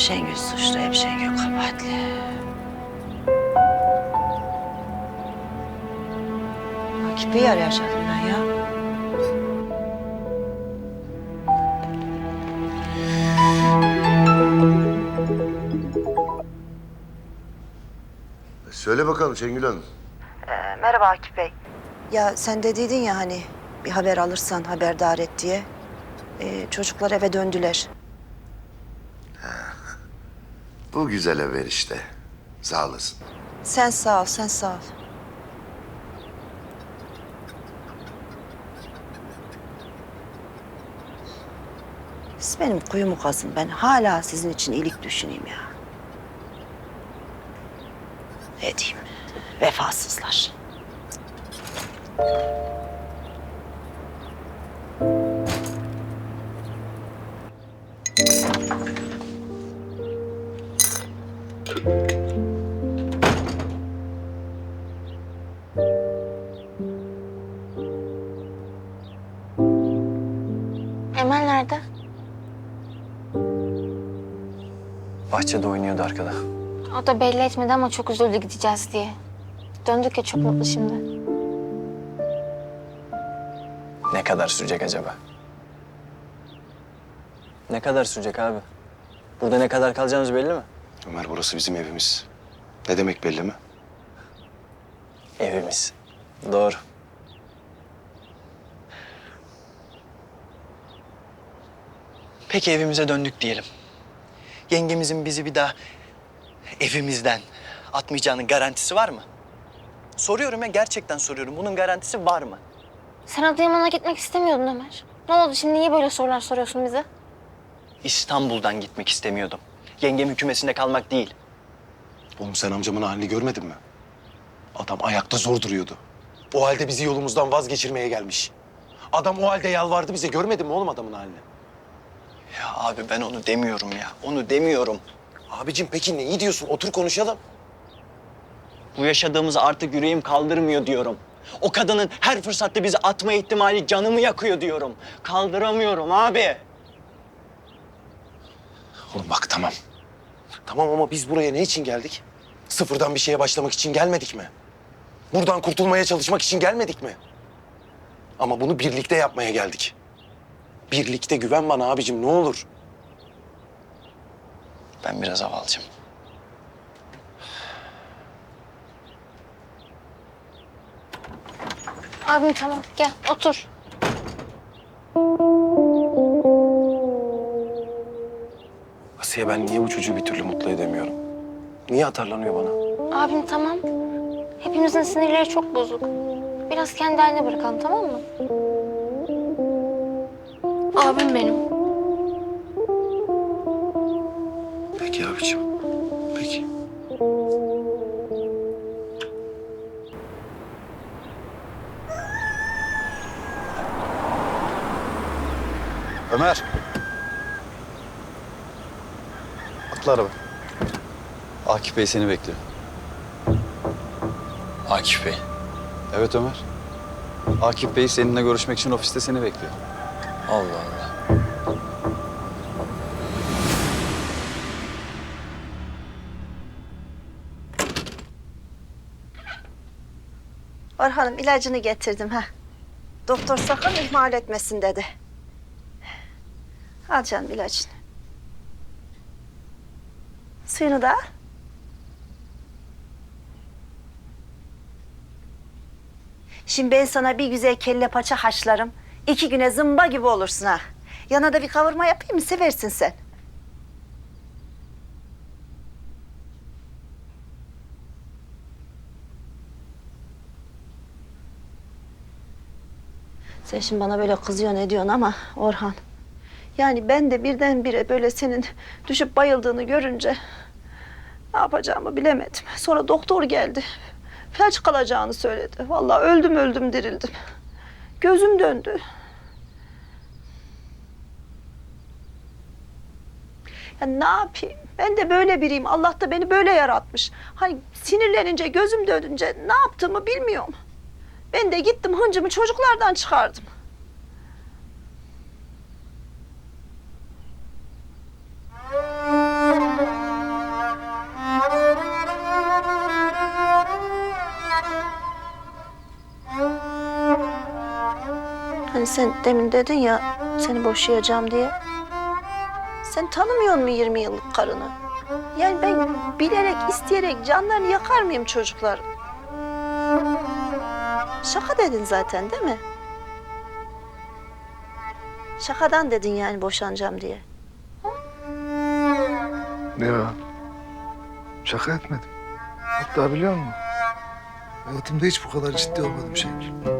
Şengül suçlu, hep Şengül kabahatli. Akif Bey'i arayacaktım ben ya. Söyle bakalım Şengül Hanım. merhaba Akif Bey. Ya sen de dedin ya hani bir haber alırsan haberdar et diye. Ee, çocuklar eve döndüler. Bu güzel haber işte. Sağ olasın. Sen sağ ol, sen sağ ol. Siz benim kuyumu kazın. Ben hala sizin için iyilik düşüneyim ya. Ne diyeyim? Vefasızlar. Bahçede oynuyordu arkada. O da belli etmedi ama çok üzüldü gideceğiz diye. Döndük ya çok mutlu şimdi. Ne kadar sürecek acaba? Ne kadar sürecek abi? Burada ne kadar kalacağımız belli mi? Ömer burası bizim evimiz. Ne demek belli mi? Evimiz. Doğru. Peki evimize döndük diyelim. Yengemizin bizi bir daha evimizden atmayacağının garantisi var mı? Soruyorum ya gerçekten soruyorum. Bunun garantisi var mı? Sen Adıyaman'a gitmek istemiyordun Ömer. Ne oldu şimdi niye böyle sorular soruyorsun bize? İstanbul'dan gitmek istemiyordum. Yengem hükümesinde kalmak değil. Oğlum sen amcamın halini görmedin mi? Adam ayakta zor duruyordu. O halde bizi yolumuzdan vazgeçirmeye gelmiş. Adam o halde yalvardı bize. Görmedin mi oğlum adamın halini? Ya abi ben onu demiyorum ya. Onu demiyorum. Abicim peki neyi diyorsun? Otur konuşalım. Bu yaşadığımızı artık yüreğim kaldırmıyor diyorum. O kadının her fırsatta bizi atma ihtimali canımı yakıyor diyorum. Kaldıramıyorum abi. Oğlum bak tamam. Tamam ama biz buraya ne için geldik? Sıfırdan bir şeye başlamak için gelmedik mi? Buradan kurtulmaya çalışmak için gelmedik mi? Ama bunu birlikte yapmaya geldik. Birlikte güven bana abicim ne olur. Ben biraz hava alacağım. Abim tamam gel otur. Asiye ben niye bu çocuğu bir türlü mutlu edemiyorum? Niye atarlanıyor bana? Abim tamam. Hepimizin sinirleri çok bozuk. Biraz kendi haline bırakalım tamam mı? Abim benim. Peki abicim. Peki. Ömer. Atla araba. Akif Bey seni bekliyor. Akif Bey. Evet Ömer. Akif Bey seninle görüşmek için ofiste seni bekliyor. Allah Allah. Orhan'ım ilacını getirdim ha. Doktor sakın ihmal etmesin dedi. Al canım ilacını. Suyunu da al. Şimdi ben sana bir güzel kelle paça haşlarım. İki güne zımba gibi olursun ha. Yana da bir kavurma yapayım mı? Seversin sen. Sen şimdi bana böyle kızıyorsun ediyorsun ama Orhan. Yani ben de birdenbire böyle senin düşüp bayıldığını görünce ne yapacağımı bilemedim. Sonra doktor geldi. Felç kalacağını söyledi. Vallahi öldüm öldüm dirildim. Gözüm döndü. Ya ne yapayım? Ben de böyle biriyim. Allah da beni böyle yaratmış. Hani sinirlenince, gözüm dönünce ne yaptığımı bilmiyorum. Ben de gittim hıncımı çocuklardan çıkardım. Hani sen demin dedin ya seni boşayacağım diye. Sen tanımıyor musun 20 yıllık karını? Yani ben bilerek, isteyerek canlarını yakar mıyım çocuklar? Şaka dedin zaten değil mi? Şakadan dedin yani boşanacağım diye. Yok. Şaka etmedim. Hatta biliyor musun? Hayatımda hiç bu kadar ciddi olmadım Şengül.